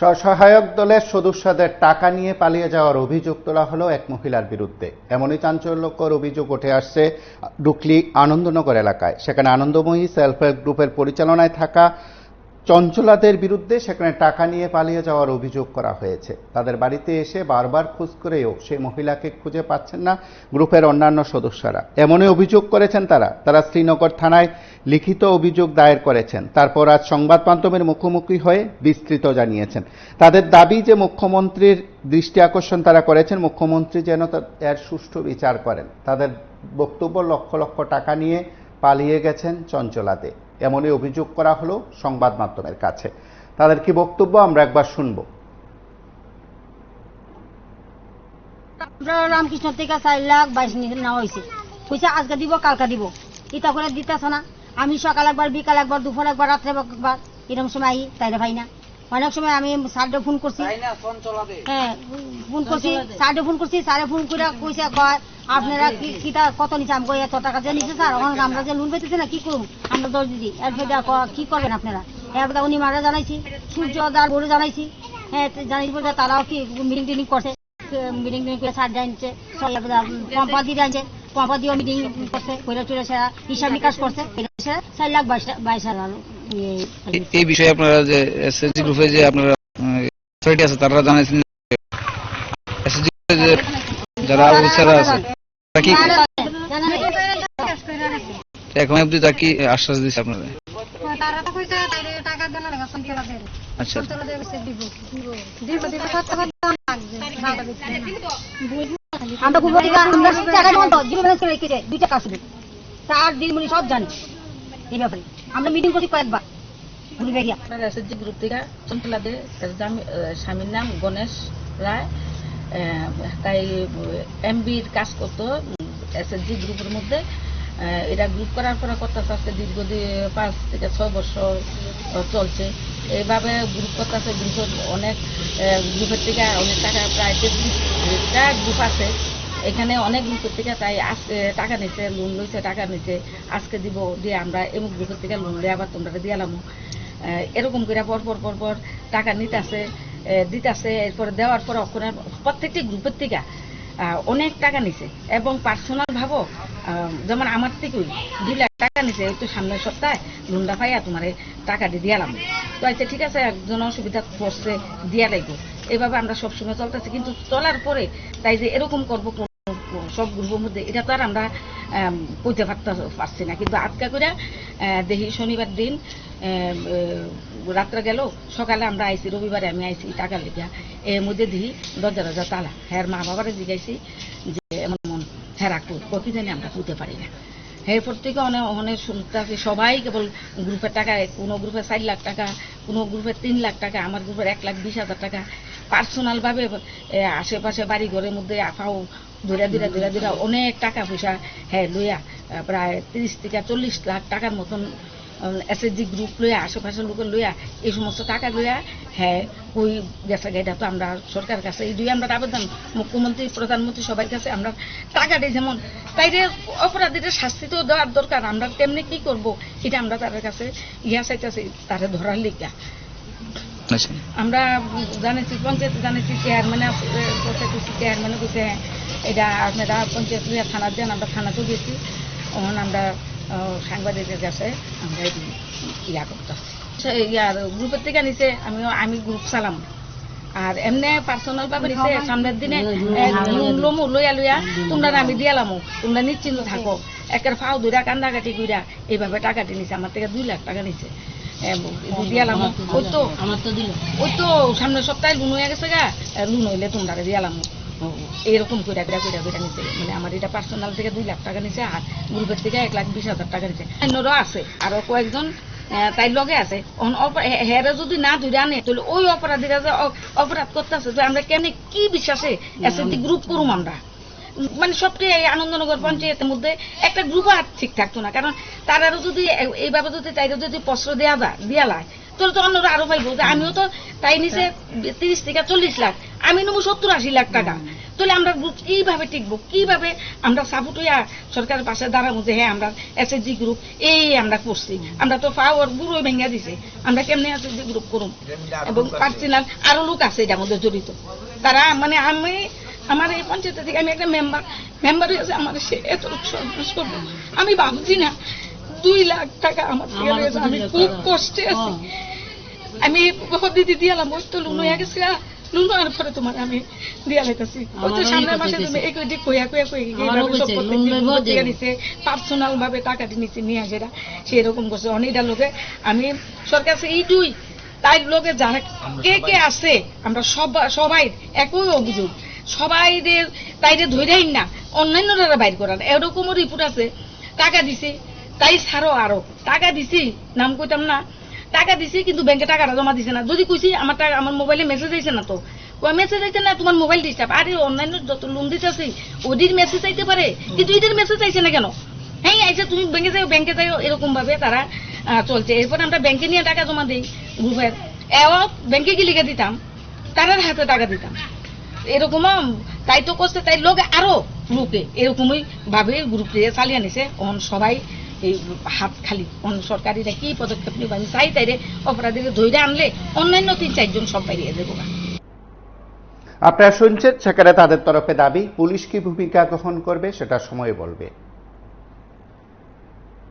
স্বসহায়ক দলের সদস্যদের টাকা নিয়ে পালিয়ে যাওয়ার অভিযোগ তোলা হলো এক মহিলার বিরুদ্ধে। এমনই চাঞ্চল্যকর অভিযোগ উঠে আসছে ডুকলি আনন্দনগর এলাকায়। সেখানে আনন্দময়ী সেলফ হেল্প গ্রুপের পরিচালনায় থাকা চঞ্চলাদের বিরুদ্ধে সেখানে টাকা নিয়ে পালিয়ে যাওয়ার অভিযোগ করা হয়েছে। তাদের বাড়িতে এসে বারবার খোঁজ করেও সেই মহিলাকে খুঁজে পাচ্ছেন না গ্রুপের অন্যান্য সদস্যরা। এমনই অভিযোগ করেছেন তারা। তারা শ্রীনগর থানায় লিখিত অভিযোগ দায়ের করেছেন। তারপর আজ সংবাদ মাধ্যমের মুখোমুখি হয়ে বিস্তৃত জানিয়েছেন। তাদের দাবি যে মুখ্যমন্ত্রীর দৃষ্টি আকর্ষণ তারা করেছেন, মুখ্যমন্ত্রী যেন এর সুষ্ঠু বিচার করেন। তাদের বক্তব্য লক্ষ লক্ষ টাকা নিয়ে পালিয়ে গেছেন চঞ্চলাতে। এমনই অভিযোগ করা হলো সংবাদ মাধ্যমের কাছে। তাদের কি বক্তব্য আমরা একবার শুনব। রামকৃষ্ণ থেকে চার লাখ বাইশ নেওয়া হয়েছে। পয়সা আজকে দিব, কালকে দিব। ইটা করে দিতেছ না। আমি সকাল একবার, বিকাল একবার, দুপুর একবার, রাত্রে একবার। এরকম সময় তাইলে ভাই না। অনেক সময় আমি স্যারকে ফোন করছি। হ্যাঁ ফোন করছি। স্যারকে ফোন করছি স্যারে ফোন করে কইছে কয় আপনারা কি কিটা কত নিচে আমি এত টাকা যে নিচে স্যার? এখন আমরা যে লোন পেতেছি না কি করুন আমরা দশ দিদি এর কি করবেন আপনারা? একদা উনি মারা জানাইছি। সূর্য দার বলে জানাইছি। হ্যাঁ জানাইছি বলতে তারাও কি মিটিং টিটিং করছে? মিটিং টিটিং করে সার জানছে। পম্পা দিয়ে জানছে। পম্পা দিয়ে মিটিং করছে। কইরা চলে সেরা হিসাব নিকাশ করছে। সেরা চার লাখ বাইশ বাইশ হাজার এই- বিষয়ে আপনারা যে এসএসজি গ্রুপে যে আপনারা অথরিটি আছে, তারা জানাইছেন এসএসজি যে যারা আছে কি এখন অব্দি তা কি আশ্বাস দিচ্ছে আপনারা আচ্ছা। আমরা সব জানি, এই ব্যাপারে। আমরা মিটিং করছি কয়েকবার। এসএসজি স্বামীর নাম গণেশ রায় তাই এমবির কাজ করতো এসএসজি গ্রুপের মধ্যে। এটা গ্রুপ করার পরে করতেছে আজকে পাঁচ থেকে ছয় বছর চলছে। এইভাবে গ্রুপ করতেছে গ্রুপের অনেক গ্রুপের থেকে অনেক টাকা প্রায় তেত্রিশটা গ্রুপ আছে। এখানে অনেক গ্রুপের থেকে তাই আজকে টাকা নিছে লোন লইছে, টাকা নিছে। আজকে দিব, দিয়ে আমরা এমুক গ্রুপের থেকে লোন দিয়ে আবার তোমরা দিয়ে দিয়ালাম এরকম করে পর পর পর পর টাকা নিতেছে দিতেছে, এরপরে দেওয়ার পর ওখানে প্রত্যেকটি গ্রুপের থেকে অনেক টাকা নিছে। এবং পার্সোনাল ভাবো যেমন আমার থেকেই দুই লাখ টাকা নিছে একটু সামনের সপ্তাহে লোনটা পাইয়া তোমার টাকা দিয়ে দিয়ালাম তো আচ্ছা ঠিক আছে, একজন অসুবিধা পড়ছে, দিয়া লাগবো। এভাবে আমরা সবসময় চলতেছি, কিন্তু চলার পরে তাই যে এরকম করব সব গ্রুপের মধ্যে এটা তো আর আমরা আম, কইতে পারতে পারছি না। কিন্তু আজকা করে দেখি শনিবার দিন রাত্রে গেল সকালে আমরা আইছি রবিবারে আমি আইছি টাকা লেগা এর মধ্যে দেখি দরজা দরজা তালা। হ্যাঁ মা বাবারে জিজ্ঞাসি যে এমন মন হ্যাঁ রাখো কপি জানি আমরা কইতে পারি না। এরপর থেকে অনেক অনেক শুনতে আছি সবাই কেবল গ্রুপের টাকা কোনো গ্রুপে চার লাখ টাকা কোনো গ্রুপে তিন লাখ টাকা আমার গ্রুপের এক লাখ বিশ হাজার টাকা। পার্সোনাল ভাবে আশেপাশে বাড়ি ঘরের মধ্যে আফাও ধরে ধরে ধরে ধরে অনেক টাকা পয়সা হ্যাঁ লইয়া প্রায় তিরিশ থেকে চল্লিশ লাখ টাকার মতন এসএসজি গ্রুপ লইয়া আশেপাশের লোকের লইয়া এই সমস্ত টাকা লইয়া হ্যাঁ ওই গেছে এটা তো আমরা সরকারের কাছে এই দুই আমরা আবেদন মুখ্যমন্ত্রী প্রধানমন্ত্রী সবার কাছে আমরা টাকাটা যেমন। তাইরে অপরাধীদের শাস্তি তো দেওয়ার দরকার আমরা তেমনি কি করব? এটা আমরা তাদের কাছে ইয়া চাইতেছি তারা ধরার লিগা। আচ্ছা। আমরা জানেছি পঞ্চায়েত জানেছি চেয়ারম্যান চেয়ারম্যানে কইছে এটা আপনারা পঞ্চায়েত থানা দেন আমরা থানাতেও গেছি। তখন আমরা আহ, সাংবাদিকের কাছে আমরা ইয়া করতেছি। ইয়ার গ্রুপের থেকে নিছে আমি আমি গ্রুপ চালাম। আর এমনি পার্সোনাল ভাবে নিছে সামনের দিনে লমু লইয়া লইয়া তোমরা আমি দিয়ালামো তোমরা নিশ্চিন্ত থাকো। একের ফাও দুইটা কান্দাকাটি কইরা এইভাবে টাকাটি নিছে আমার থেকে দুই লাখ টাকা নিছে। দিয়ালাম ওই তো ওই তো সামনের সপ্তাহে লুন হয়ে গেছে গা লুন হইলে তোমরা দিয়ালাম এরকম কইরা কইরা কইরা কইরা নিছে। মানে আমার এটা পার্সোনাল থেকে দুই লাখ টাকা নিছে আর গ্রুপের থেকে এক লাখ বিশ হাজার টাকা নিছে। অন্যরও আছে আরও কয়েকজন তাই লগে আছে। হেরে যদি না ধরে আনে, তাহলে ওই অপরাধীরা যে অপরাধ করতেছে তো আমরা কেন কি বিশ্বাসে এসএসটি গ্রুপ করুম আমরা? মানে সবটাই এই আনন্দনগর পঞ্চায়েতের মধ্যে একটা গ্রুপ আর ঠিক থাকতো না। কারণ তারারও যদি এইভাবে যদি তাইরে যদি প্রশ্ন দেওয়া যায় দেওয়া তাহলে তো অন্যরা আরও পাইবো। যে আমিও তো তাই নিচে তিরিশ থেকে চল্লিশ লাখ। আমি নেব সত্তর আশি লাখ টাকা। তাহলে আমরা গ্রুপ কীভাবে টিকবো। কীভাবে আমরা সাপোর্ট হইয়া সরকারের পাশে দাঁড়াবো যে হ্যাঁ আমরা এসএসজি গ্রুপ এই আমরা করছি। আমরা তো পাওয়ার বুড়ো ভেঙে দিছে। আমরা কেমনে এসএসজি গ্রুপ করুম? এবং পারছি না আরও লোক আছে এটার মধ্যে জড়িত। তারা মানে আমি আমার এই পঞ্চায়েত থেকে আমি একটা মেম্বার মেম্বার হয়েছে আমার সে এত সর্বনাশ করব। আমি ভাবছি না দুই লাখ টাকা আমার থেকে রয়েছে আমি খুব কষ্টে আছি। আমি দিদি দিয়ালাম ওই তো লুন হয়ে গেছে লুন আর পরে তোমার আমি দিয়া লাইতেছি। ওই তো সামনের মাসে তুমি এই কই কইয়া কইয়া কই নিছে পার্সোনাল ভাবে টাকাটি নিচে নিয়ে আসেরা সেরকম করছে অনেকটা লোকে। আমি সরকার কাছে এইটুই তাই লোকে যারা কে কে আছে। আমরা সব সবাই একই অভিযোগ। সবাইদের তাইরে ধৈরাই না। অন্যান্যরা বাইর করার। এরকমও রিপোর্ট আছে। টাকা দিছে। তাই ছাড়ো আরও টাকা দিছি, নাম কইতাম না। টাকা দিছি, কিন্তু ব্যাংকে টাকাটা জমা দিছে না। যদি কইছি আমার টাকা আমার মোবাইলে মেসেজ আইছে না তো। মেসেজ আইছে না তোমার মোবাইল ডিস্টার্ব আরে অনলাইন যত লোন দিতেছি ওদের মেসেজ আইতে পারে কিন্তু এদের মেসেজ আইছে না কেন? হ্যাঁ আইসে তুমি ব্যাংকে যাও ব্যাংকে যাও এরকম ভাবে তারা চলছে। এরপর আমরা ব্যাংকে নিয়ে টাকা জমা দিই গ্রুপের এও ব্যাংকে কি লিখে দিতাম। তারার হাতে টাকা দিতাম। এরকম তাই তো করছে তাই লোক আরও লোকে এরকমই ভাবে গ্রুপ চালিয়ে নিছে অন সবাই এই হাত খালি অন্য সরকারিরা কি পদক্ষেপ নিব? আমি চাই তাইরে অপরাধীদের ধৈর্য আনলে অন্যান্য তিন চারজন সব বাইরে দেবো আপনারা শুনছেন সেখানে তাদের তরফে দাবি, পুলিশ কি ভূমিকা গ্রহণ করবে সেটা সময় বলবে।